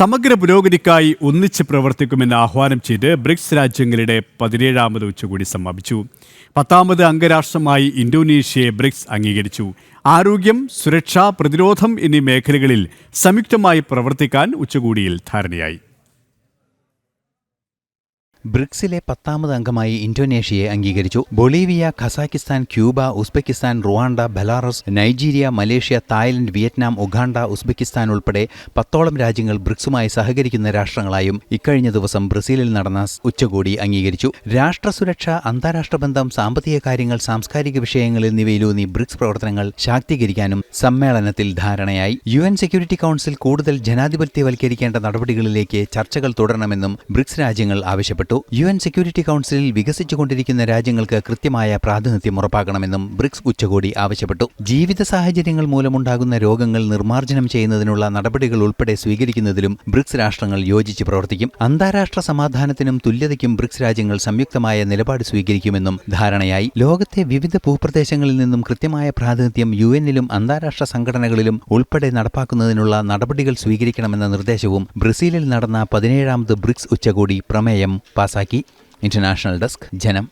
സമഗ്ര പുരോഗതിക്കായി ഒന്നിച്ച് പ്രവർത്തിക്കുമെന്ന് ആഹ്വാനം ചെയ്ത് ബ്രിക്സ് രാജ്യങ്ങളുടെ പതിനേഴാമത് ഉച്ചകോടി സമാപിച്ചു. പത്താമത് അംഗരാഷ്ട്രമായി ഇന്തോനേഷ്യയെ ബ്രിക്സ് അംഗീകരിച്ചു. ആരോഗ്യം സുരക്ഷ പ്രതിരോധം എന്നീ മേഖലകളിൽ സംയുക്തമായി പ്രവർത്തിക്കാൻ ഉച്ചകോടിയിൽ ധാരണയായി. ബ്രിക്സിലെ പത്താമത് അംഗമായി ഇന്തോനേഷ്യയെ അംഗീകരിച്ചു. Bolivia Kazakhstan Cuba Uzbekistan Rwanda Belarus Nigeria Malaysia Thailand Vietnam Uganda Uzbekistan ഉൾപ്പെടെ പത്തോളം രാജ്യങ്ങൾ ബ്രിക്സുമായി സഹകരിക്കുന്ന രാഷ്ട്രങ്ങളായും ഇക്കഴിഞ്ഞ ദിവസം ബ്രസീലിൽ നടന്ന ഉച്ചകോടി അംഗീകരിച്ചു. രാഷ്ട്രസുരക്ഷ അന്താരാഷ്ട്ര ബന്ധം സാമ്പത്തിക കാര്യങ്ങൾ സാംസ്കാരിക വിഷയങ്ങൾ എന്നിവയിലൂന്നി ബ്രിക്സ് പ്രവർത്തനങ്ങൾ ശാക്തീകരിക്കാനും സമ്മേളനത്തിൽ ധാരണയായി. യു എൻ സെക്യൂരിറ്റി കൗൺസിൽ കൂടുതൽ ജനാധിപത്യവൽക്കരിക്കേണ്ട നടപടികളിലേക്ക് ചർച്ചകൾ തുടരണമെന്നും ബ്രിക്സ് രാജ്യങ്ങൾ ആവശ്യപ്പെട്ടു. യു എൻ സെക്യൂരിറ്റി കൗൺസിലിൽ വികസിച്ചുകൊണ്ടിരിക്കുന്ന രാജ്യങ്ങൾക്ക് കൃത്യമായ പ്രാതിനിധ്യം ഉറപ്പാക്കണമെന്നും ബ്രിക്സ് ഉച്ചകോടി ആവശ്യപ്പെട്ടു. ജീവിത സാഹചര്യങ്ങൾ മൂലമുണ്ടാകുന്ന രോഗങ്ങൾ നിർമ്മാർജനം ചെയ്യുന്നതിനുള്ള നടപടികൾ ഉൾപ്പെടെ സ്വീകരിക്കുന്നതിലും ബ്രിക്സ് രാഷ്ട്രങ്ങൾ യോജിച്ച് പ്രവർത്തിക്കും. അന്താരാഷ്ട്ര സമാധാനത്തിനും തുല്യതയ്ക്കും ബ്രിക്സ് രാജ്യങ്ങൾ സംയുക്തമായ നിലപാട് സ്വീകരിക്കുമെന്നും ധാരണയായി. ലോകത്തെ വിവിധ ഭൂപ്രദേശങ്ങളിൽ നിന്നും കൃത്യമായ പ്രാതിനിധ്യം യു എന്നിലും അന്താരാഷ്ട്ര സംഘടനകളിലും ഉൾപ്പെടെ നടപ്പാക്കുന്നതിനുള്ള നടപടികൾ സ്വീകരിക്കണമെന്ന നിർദ്ദേശവും ബ്രസീലിൽ നടന്ന പതിനേഴാമത് ബ്രിക്സ് ഉച്ചകോടി പ്രമേയം പാസാക്കി ഇന്റർനാഷണൽ ഡെസ്ക് ജനം.